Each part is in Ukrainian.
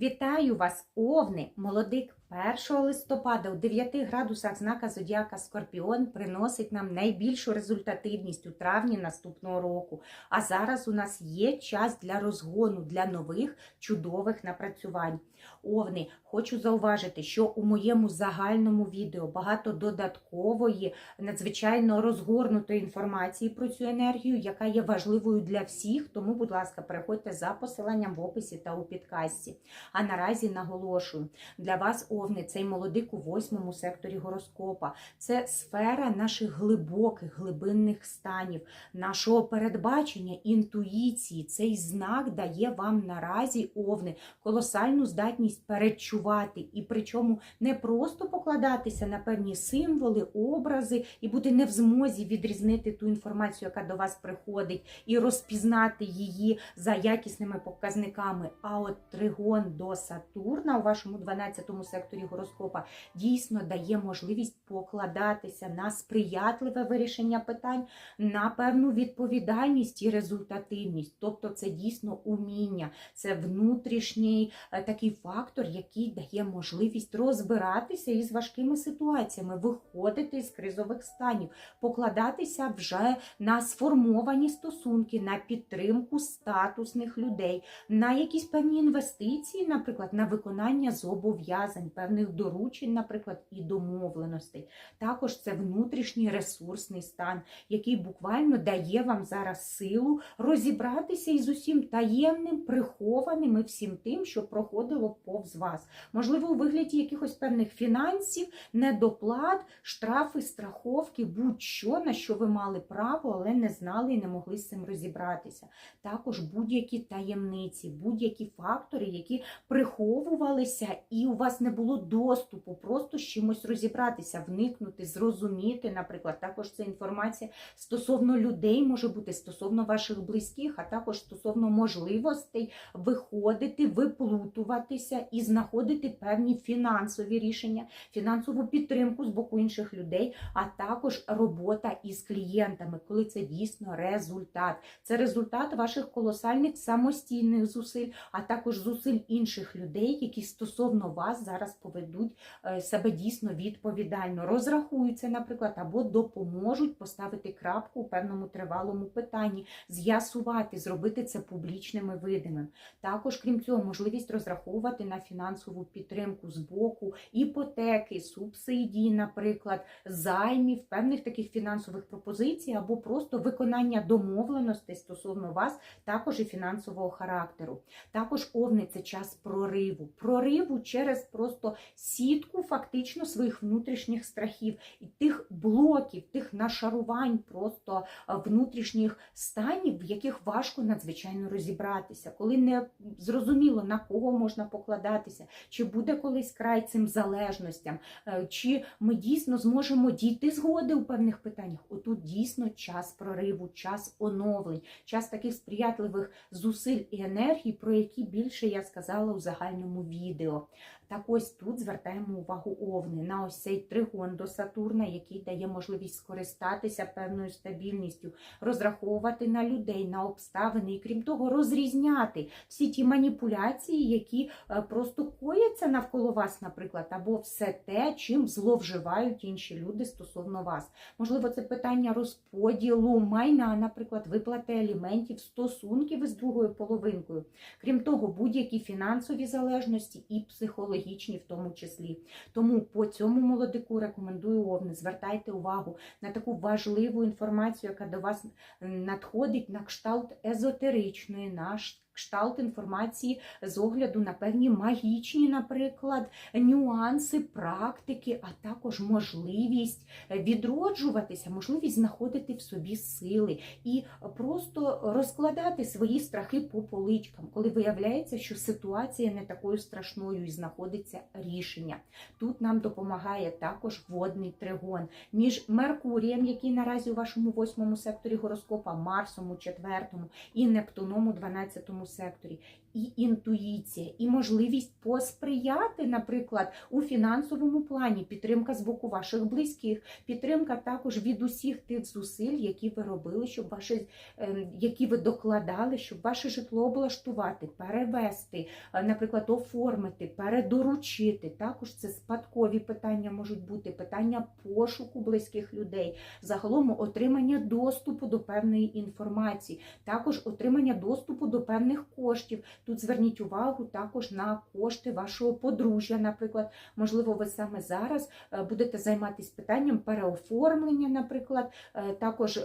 Вітаю вас, Овни! Молодик 1 листопада у 9 градусах знака Зодіака Скорпіон приносить нам найбільшу результативність у травні наступного року. А зараз у нас є час для розгону, для нових чудових напрацювань. Овни, хочу зауважити, що у моєму загальному відео багато додаткової, надзвичайно розгорнутої інформації про цю енергію, яка є важливою для всіх. Тому, будь ласка, переходьте за посиланням в описі та у підкасті. А наразі наголошую, для вас, овни, цей молодик у восьмому секторі гороскопа. Це сфера наших глибоких, глибинних станів, нашого передбачення, інтуїції. Цей знак дає вам наразі овни колосальну здатність перечувати, і причому не просто покладатися на певні символи, образи і бути не в змозі відрізнити ту інформацію, яка до вас приходить, і розпізнати її за якісними показниками. А от тригон до Сатурна у вашому 12 секторі гороскопа дійсно дає можливість покладатися на сприятливе вирішення питань, на певну відповідальність і результативність. Тобто, це дійсно уміння, це внутрішній е, такий фактор, який дає можливість розбиратися із важкими ситуаціями, виходити з кризових станів, покладатися вже на сформовані стосунки, на підтримку статусних людей, на якісь певні інвестиції, наприклад, на виконання зобов'язань, певних доручень, наприклад, і домовленостей. Також це внутрішній ресурсний стан, який буквально дає вам зараз силу розібратися із усім таємним, прихованим і всім тим, що проходило повз вас. Можливо, у вигляді якихось певних фінансів, недоплат, штрафи, страховки, будь-що, на що ви мали право, але не знали і не могли з цим розібратися. Також будь-які таємниці, будь-які фактори, які приховувалися, і у вас не було доступу просто з чимось розібратися, вникнути, зрозуміти, наприклад, також це інформація стосовно людей може бути стосовно ваших близьких, а також стосовно можливостей виходити, виплутуватися і знаходити певні фінансові рішення, фінансову підтримку з боку інших людей, а також робота із клієнтами, коли це дійсно результат. Це результат ваших колосальних самостійних зусиль, а також зусиль інших людей, які стосовно вас зараз поведуть е, себе дійсно відповідально, розрахуються, наприклад, або допоможуть поставити крапку у певному тривалому питанні, з'ясувати, зробити це публічним і видимим. Також, крім цього, можливість розраховувати на фінансову підтримку з боку іпотеки, субсидії, наприклад, займів, певних таких фінансових пропозицій, або просто виконання домовленостей стосовно вас, також і фінансового характеру. Також овни це час прориву. Прориву через просто сітку фактично своїх внутрішніх страхів і тих блоків, тих нашарувань, просто е, внутрішніх станів, в яких важко надзвичайно розібратися, коли не зрозуміло на кого можна покладатися, чи буде колись край цим залежностям, е, чи ми дійсно зможемо дійти згоди у певних питаннях. Отут дійсно час прориву, час оновлень, час таких сприятливих зусиль і енергій, про які більше я сказала у загальному відео. Так ось тут звертаємо увагу овни на ось цей тригон до Сатурна, який дає можливість скористатися певною стабільністю, розраховувати на людей, на обставини і крім того, розрізняти всі ті маніпуляції, які е, просто кояться навколо вас, наприклад, або все те, чим зловживають інші люди стосовно вас. Можливо, це питання розподілу майна, наприклад, виплати аліментів, стосунків із другою половинкою. Крім того, будь-які фінансові залежності і психологічні в тому числі. Тому по цьому молодику рекомендую овни. Звертайте увагу на таку важливу інформацію, яка до вас надходить на кшталт езотеричної, на кшталт інформації з огляду на певні магічні, наприклад, нюанси, практики, а також можливість відроджуватися, можливість знаходити в собі сили і просто розкладати свої страхи по поличкам, коли виявляється, що ситуація не такою страшною і знаходиться рішення. Тут нам допомагає також водний тригон між Меркурієм, який наразі у вашому восьмому секторі гороскопа, Марсом у четвертому і Нептуном у 12 секторі. і інтуїція, і можливість посприяти, наприклад, у фінансовому плані, підтримка з боку ваших близьких, підтримка також від усіх тих зусиль, які ви робили, щоб ваші, е, які ви докладали, щоб ваше житло облаштувати, перевести, е, наприклад, оформити, передоручити. Також це спадкові питання можуть бути, питання пошуку близьких людей, загалом отримання доступу до певної інформації, також отримання доступу до певних коштів. Тут зверніть увагу також на кошти вашого подружжя, наприклад. Можливо, ви саме зараз е, будете займатися питанням переоформлення, наприклад, е, також е,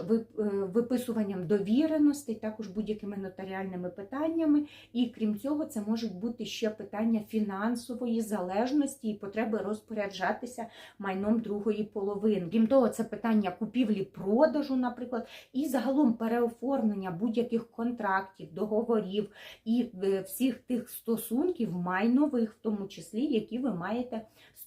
виписуванням довіреностей, також будь-якими нотаріальними питаннями. І крім цього, це можуть бути ще питання фінансової залежності і потреби розпоряджатися майном другої половини. Крім того, це питання купівлі-продажу, наприклад, і загалом переоформлення будь-яких контрактів, договорів і е, всіх тих стосунків майнових, в тому числі, які ви маєте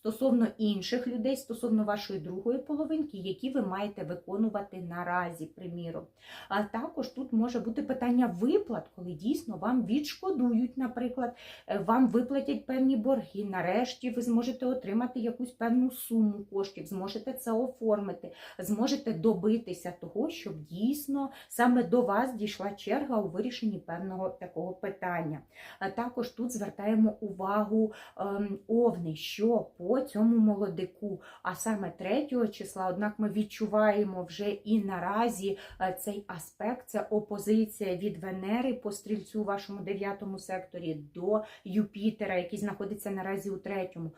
стосовно інших людей, стосовно вашої другої половинки, які ви маєте виконувати наразі, приміром. А також тут може бути питання виплат, коли дійсно вам відшкодують, наприклад, е, вам виплатять певні борги. Нарешті ви зможете отримати якусь певну суму коштів, зможете це оформити, зможете добитися того, щоб дійсно саме до вас дійшла черга у вирішенні певного такого питання. А також тут звертаємо увагу ем, овни, що по цьому молодику, а саме 3 числа, однак ми відчуваємо вже і наразі е, цей аспект, це опозиція від Венери по стрільцю у вашому 9 секторі до Юпітера, який знаходиться наразі у третьому.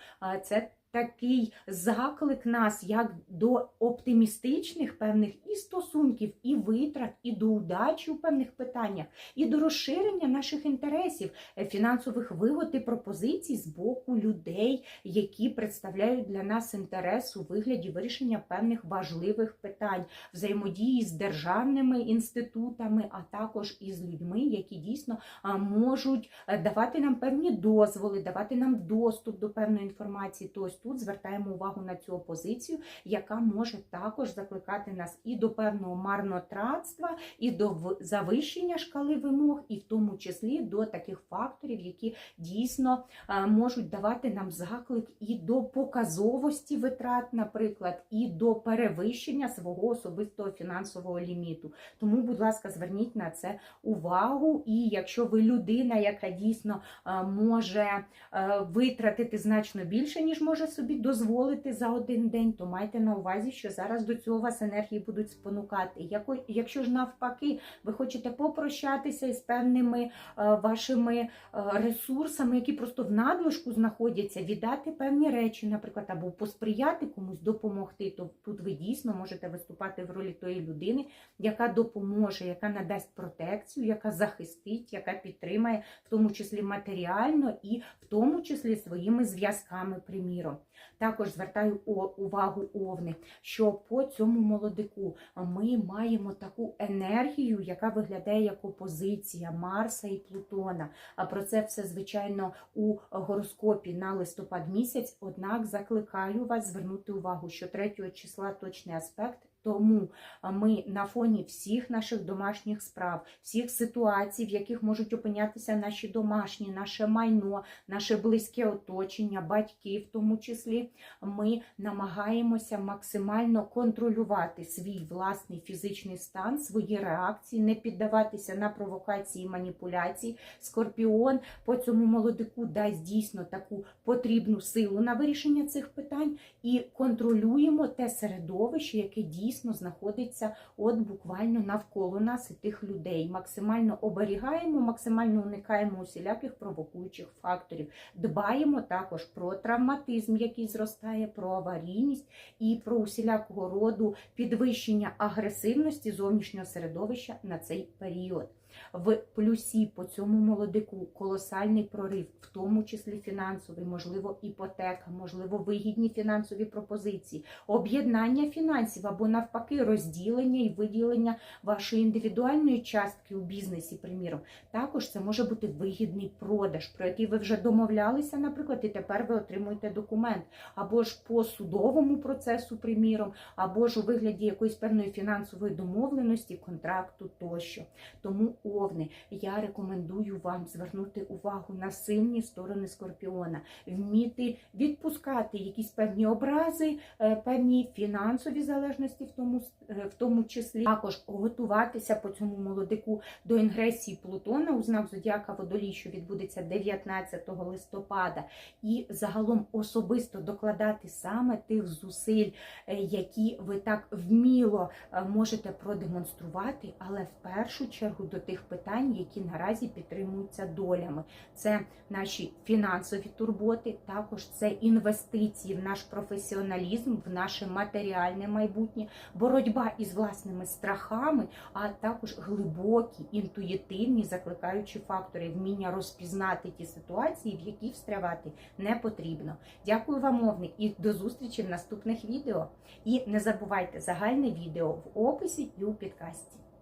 Це такий заклик нас як до оптимістичних певних і стосунків, і витрат, і до удачі у певних питаннях, і до розширення наших інтересів, е, фінансових вигод і пропозицій з боку людей, які представляють для нас інтерес у вигляді вирішення певних важливих питань, взаємодії з державними інститутами, а також із людьми, які дійсно можуть е, давати нам певні дозволи, давати нам доступ до певної інформації. Тобто тут звертаємо увагу на цю опозицію, яка може також закликати нас і до певного марнотратства, і до завищення шкали вимог, і в тому числі до таких факторів, які дійсно е, можуть давати нам заклик і до показовості витрат, наприклад, і до перевищення свого особистого фінансового ліміту. Тому, будь ласка, зверніть на це увагу. І якщо ви людина, яка дійсно е, може е, витратити значно більше, ніж може собі дозволити за один день, то майте на увазі, що зараз до цього вас енергії будуть спонукати. Якщо ж навпаки, ви хочете попрощатися із певними е, вашими е, ресурсами, які просто в надлишку знаходяться, віддати певні речі, наприклад, або посприяти комусь допомогти, то тут ви дійсно можете виступати в ролі тої людини, яка допоможе, яка надасть протекцію, яка захистить, яка підтримає, в тому числі матеріально і в тому числі своїми зв'язками, приміром. Також звертаю увагу овни, що по цьому молодику ми маємо таку енергію, яка виглядає як опозиція Марса і Плутона. А про це все, звичайно, у гороскопі на листопад місяць. Однак закликаю вас звернути увагу, що 3 числа точний аспект. Тому ми на фоні всіх наших домашніх справ, всіх ситуацій, в яких можуть опинятися наші домашні, наше майно, наше близьке оточення, батьки, в тому числі, ми намагаємося максимально контролювати свій власний фізичний стан, свої реакції, не піддаватися на провокації і маніпуляції. Скорпіон по цьому молодику дасть дійсно таку потрібну силу на вирішення цих питань і контролюємо те середовище, яке дійсно знаходиться от буквально навколо нас і тих людей. Максимально оберігаємо, максимально уникаємо усіляких провокуючих факторів. Дбаємо також про травматизм, який зростає, про аварійність і про усілякого роду підвищення агресивності зовнішнього середовища на цей період. В плюсі по цьому молодику колосальний прорив, в тому числі фінансовий, можливо, іпотека, можливо, вигідні фінансові пропозиції, об'єднання фінансів або навпаки розділення і виділення вашої індивідуальної частки у бізнесі, приміром. Також це може бути вигідний продаж, про який ви вже домовлялися, наприклад, і тепер ви отримуєте документ, або ж по судовому процесу, приміром, або ж у вигляді якоїсь певної фінансової домовленості, контракту тощо. Тому овни, я рекомендую вам звернути увагу на сильні сторони скорпіона, вміти відпускати якісь певні образи, е, певні фінансові залежності, в тому, е, в тому числі. Також готуватися по цьому молодику до інгресії Плутона у знак Зодіака Водолій, що відбудеться 19 листопада, і загалом особисто докладати саме тих зусиль, е, які ви так вміло можете продемонструвати, але в першу чергу до тих питань, які наразі підтримуються долями. Це наші фінансові турботи, також це інвестиції в наш професіоналізм, в наше матеріальне майбутнє, боротьба із власними страхами, а також глибокі, інтуїтивні, закликаючі фактори, вміння розпізнати ті ситуації, в які встрявати не потрібно. Дякую вам, мовник, і до зустрічі в наступних відео. І не забувайте загальне відео в описі і у підкасті.